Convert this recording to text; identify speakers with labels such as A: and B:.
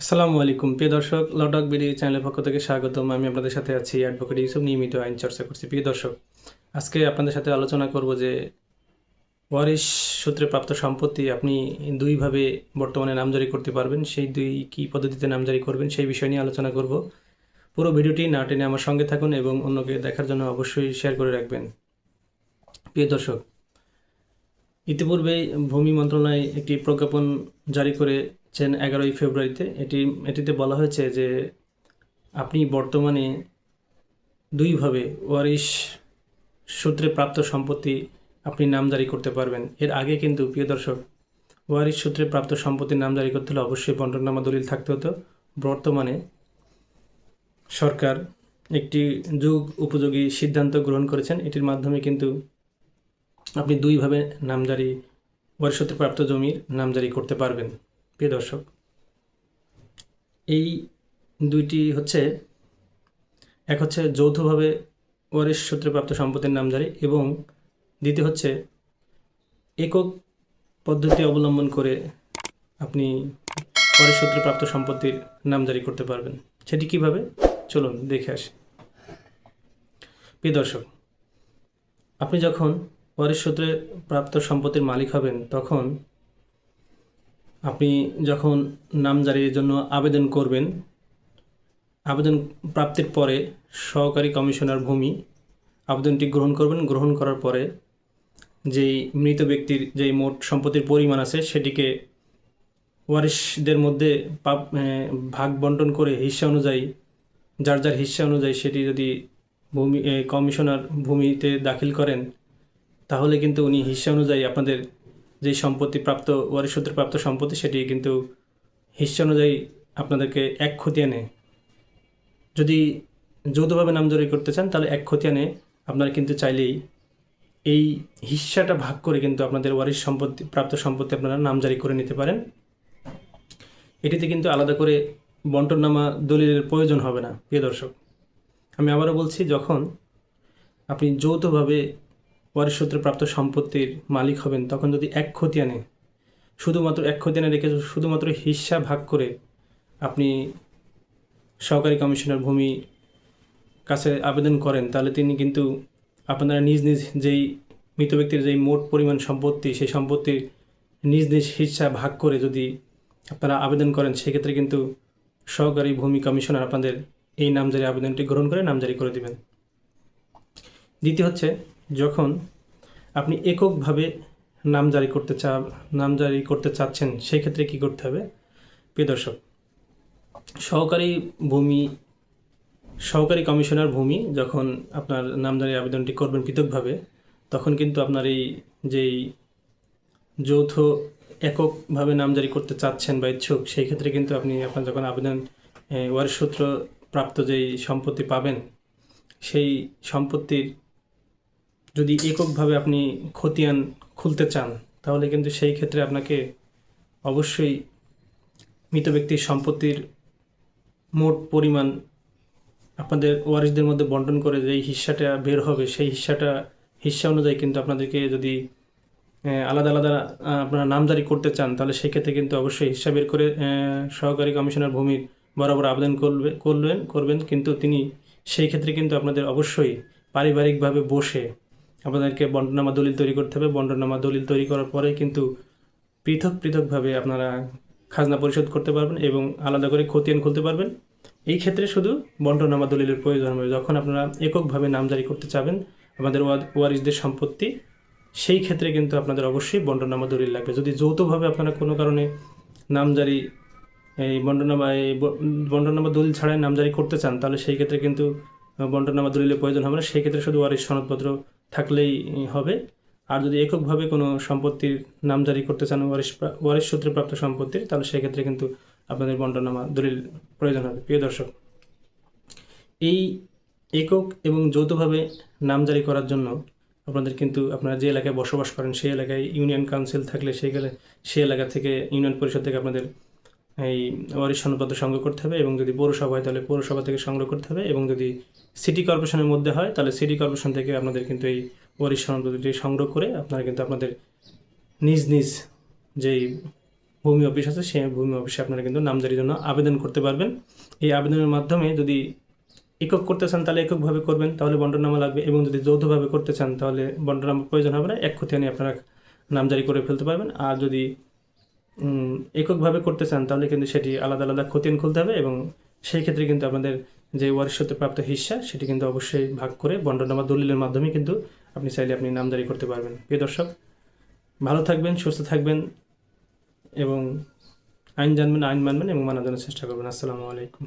A: আসসালামু আলাইকুম। প্রিয় দর্শক, লটক বিডি চ্যানেলের পক্ষ থেকে স্বাগতম। আমি আপনাদের সাথে আছি অ্যাডভোকেট ইউসুফ নিয়মিত আইন চর্চা করছি। প্রিয় দর্শক, আজকে আপনাদের সাথে আলোচনা করব যে ওয়ারিশ সূত্রে প্রাপ্ত সম্পত্তি আপনি দুইভাবে বর্তমানে নামজারি করতে পারবেন, সেই দুই কী পদ্ধতিতে নামজারি করবেন সেই বিষয় নিয়ে আলোচনা করব। পুরো ভিডিওটি না টেনে আমার সঙ্গে থাকুন এবং অন্যকে দেখার জন্য অবশ্যই শেয়ার করে রাখবেন। প্রিয় দর্শক ইতিপূর্বে ভূমি মন্ত্রণালয় একটি প্রজ্ঞাপন জারি করেছেন এগারোই ফেব্রুয়ারিতে, এটি, এটিতে বলা হয়েছে যে আপনি বর্তমানে দুইভাবে ওয়ারিশ সূত্রে প্রাপ্ত সম্পত্তি আপনি নামজারি করতে পারবেন। এর আগে কিন্তু, প্রিয় দর্শক, ওয়ারিশ সূত্রে প্রাপ্ত সম্পত্তির নামজারি করতে হলে অবশ্যই বন্টননামা দলিল থাকতে হতো। বর্তমানে সরকার একটি যুগ উপযোগী সিদ্ধান্ত গ্রহণ করেছেন। এটির মাধ্যমে কিন্তু আপনি দুইভাবে নামজারি ওয়ারিশত্রে প্রাপ্ত জমির নামজারি করতে পারবেন। প্রিয় দর্শক, এই দুইটি হচ্ছে, এক হচ্ছে যৌথভাবে ওয়ারিশ সূত্রে প্রাপ্ত সম্পত্তির নামজারি এবং দ্বিতীয় হচ্ছে একক পদ্ধতি অবলম্বন করে আপনি ওয়ারিশ সূত্রে প্রাপ্ত সম্পত্তির নামজারি করতে পারবেন। সেটি কীভাবে? চলুন দেখে আসি। প্রিয় দর্শক, আপনি যখন ওয়ারিশ সূত্রে প্রাপ্ত সম্পত্তির মালিক হবেন, তখন আপনি যখন নামজারির জন্য আবেদন করবেন, আবেদন প্রাপ্তির পরে সহকারী কমিশনার ভূমি আবেদনটি গ্রহণ করবেন। গ্রহণ করার পরে যেই মৃত ব্যক্তির যেই মোট সম্পত্তির পরিমাণ আছে, সেটিকে ওয়ারিশদের মধ্যে পাপ ভাগ বন্টন করে হিস্সা অনুযায়ী, যার যার হিস্সা অনুযায়ী সেটি যদি ভূমি কমিশনার ভূমিতে দাখিল করেন, তাহলে কিন্তু উনি হিস্সা অনুযায়ী আপনাদের যে সম্পত্তি প্রাপ্ত ওয়ারিশ প্রাপ্ত সম্পত্তি সেটি কিন্তু হিস্সা অনুযায়ী আপনাদেরকে এক খতিয়ানে যদি যৌথভাবে নামজারি করতে চান, তাহলে এক খতিয়ানে আপনারা কিন্তু চাইলেই এই হিস্সাটা ভাগ করে কিন্তু আপনাদের ওয়ারিশ সম্পত্তি, প্রাপ্ত সম্পত্তি আপনারা নামজারি করে নিতে পারেন। এটিতে কিন্তু আলাদা করে বন্টননামা দলিলের প্রয়োজন হবে না, প্রিয় দর্শক। আমি আবারও বলছি, যখন আপনি যৌথভাবে সূত্রে প্রাপ্ত সম্পত্তির মালিক হবেন, তখন যদি এক খতিয়ানে শুধুমাত্র এক খতিয়ানে রেখে শুধুমাত্র হিস্সা ভাগ করে আপনি সহকারী কমিশনার ভূমি কাছে আবেদন করেন, তাহলে তিনি কিন্তু আপনারা নিজ নিজ যেই মৃত ব্যক্তির যেই মোট পরিমাণ সম্পত্তি, সেই সম্পত্তির নিজ নিজ হিস্সা ভাগ করে যদি আপনারা আবেদন করেন, সেক্ষেত্রে কিন্তু সহকারী ভূমি কমিশনার আপনাদের এই নামজারি আবেদনটি গ্রহণ করে নামজারি করে দেবেন। দ্বিতীয় হচ্ছে যখন আপনি এককভাবে নাম জারি করতে চা, নাম জারি করতে চাচ্ছেন, সেই ক্ষেত্রে কী করতে হবে? প্রিয় দর্শক, সহকারী ভূমি, সহকারী কমিশনার ভূমি যখন আপনার নামজারি আবেদনটি করবেন পৃথকভাবে, তখন কিন্তু আপনার এই যেই যৌথ এককভাবে নামজারি করতে চাচ্ছেন বা ইচ্ছুক, সেই ক্ষেত্রে কিন্তু আপনি আপনার যখন আবেদন ওয়ারিশ সূত্র প্রাপ্ত যেই সম্পত্তি পাবেন, সেই সম্পত্তির যদি এককভাবে আপনি খতিয়ান খুলতে চান, তাহলে কিন্তু সেই ক্ষেত্রে আপনাকে অবশ্যই মৃত ব্যক্তির সম্পত্তির মোট পরিমাণ আপনাদের ওয়ারিশদের মধ্যে বন্টন করে যেই হিস্সাটা বের হবে, সেই হিস্সাটা, হিস্সা অনুযায়ী কিন্তু আপনাদেরকে যদি আলাদা আলাদা আপনারা নামজারি করতে চান, তাহলে সেক্ষেত্রে কিন্তু অবশ্যই হিস্সা বের করে সহকারী কমিশনার ভূমির বরাবর আবেদন করবে করবেন করবেন, কিন্তু তিনি সেই ক্ষেত্রে কিন্তু আপনাদের অবশ্যই পারিবারিকভাবে বসে আপনাদেরকে বন্টনামা দলিল তৈরি করতে হবে। বন্টনামা দলিল তৈরি করার পরে কিন্তু পৃথক পৃথকভাবে আপনারা খাজনা পরিশোধ করতে পারবেন এবং আলাদা করে খতিয়ান খুলতে পারবেন। এই ক্ষেত্রে শুধু বন্টনামা দলিলের প্রয়োজন হবে। যখন আপনারা এককভাবে নামজারি করতে চাবেন আমাদের ওয়া- ওয়ারিশদের সম্পত্তি, সেই ক্ষেত্রে কিন্তু আপনাদের অবশ্যই বন্টনামা দলিল লাগবে। যদি যৌথভাবে আপনারা কোনো কারণে নামজারি, এই বন্টনামা এই বন্টনামা দলিল ছাড়াই নামজারি করতে চান, তাহলে সেই ক্ষেত্রে কিন্তু বন্টনামা দলিলের প্রয়োজন হবে না, সেক্ষেত্রে শুধু ওয়ারিশ সনদপত্র থাকলেই হবে। আর যদি এককভাবে কোনো সম্পত্তির নামজারি করতে চান, ওয়ারিশ ওয়ারিশ সূত্রে প্রাপ্ত সম্পত্তির, তাহলে সেক্ষেত্রে কিন্তু আপনাদের বন্টনামা দলিল প্রয়োজন হবে। প্রিয় দর্শক, এই একক এবং যৌথভাবে নামজারি করার জন্য আপনাদের কিন্তু আপনারা যে এলাকায় বসবাস করেন, সেই এলাকায় ইউনিয়ন কাউন্সিল থাকলে গেলে, সেই এলাকা থেকে ইউনিয়ন পরিষদ থেকে আপনাদের এই ওয়ারিশ সনদপত্র সংগ্রহ করতে হবে এবং যদি পৌরসভা হয় তাহলে পৌরসভা থেকে সংগ্রহ করতে হবে এবং যদি সিটি কর্পোরেশনের মধ্যে হয় তাহলে সিটি কর্পোরেশন থেকে আপনাদের কিন্তু এই ওয়ারিশ সনদপত্রটি সংগ্রহ করে আপনারা কিন্তু আপনাদের নিজ নিজ যেই ভূমি অফিস আছে সেই ভূমি অফিসে আপনারা কিন্তু নামজারির জন্য আবেদন করতে পারবেন। এই আবেদনের মাধ্যমে যদি একক করতে চান তাহলে এককভাবে করবেন, তাহলে বন্টনামা লাগবে এবং যদি যৌথভাবে করতে চান তাহলে বন্টনামা প্রয়োজন হবে না, এক খতিয়ানি আপনারা নামজারি করে ফেলতে পারবেন। আর যদি এককভাবে করতে চান, তাহলে কিন্তু সেটি আলাদা আলাদা খতিয়ান খুলতে হবে এবং সেই ক্ষেত্রে কিন্তু আপনাদের যে ওয়ারিশতে প্রাপ্ত হিস্সা সেটি কিন্তু অবশ্যই ভাগ করে বন্টনামা দলিলের মাধ্যমে কিন্তু আপনি চাইলে আপনি নামদারি করতে পারবেন। প্রিয় দর্শক, ভালো থাকবেন, সুস্থ থাকবেন এবং আইন জানবেন, আইন মানবেন এবং মানার জন্য চেষ্টা করবেন। আসসালামু আলাইকুম।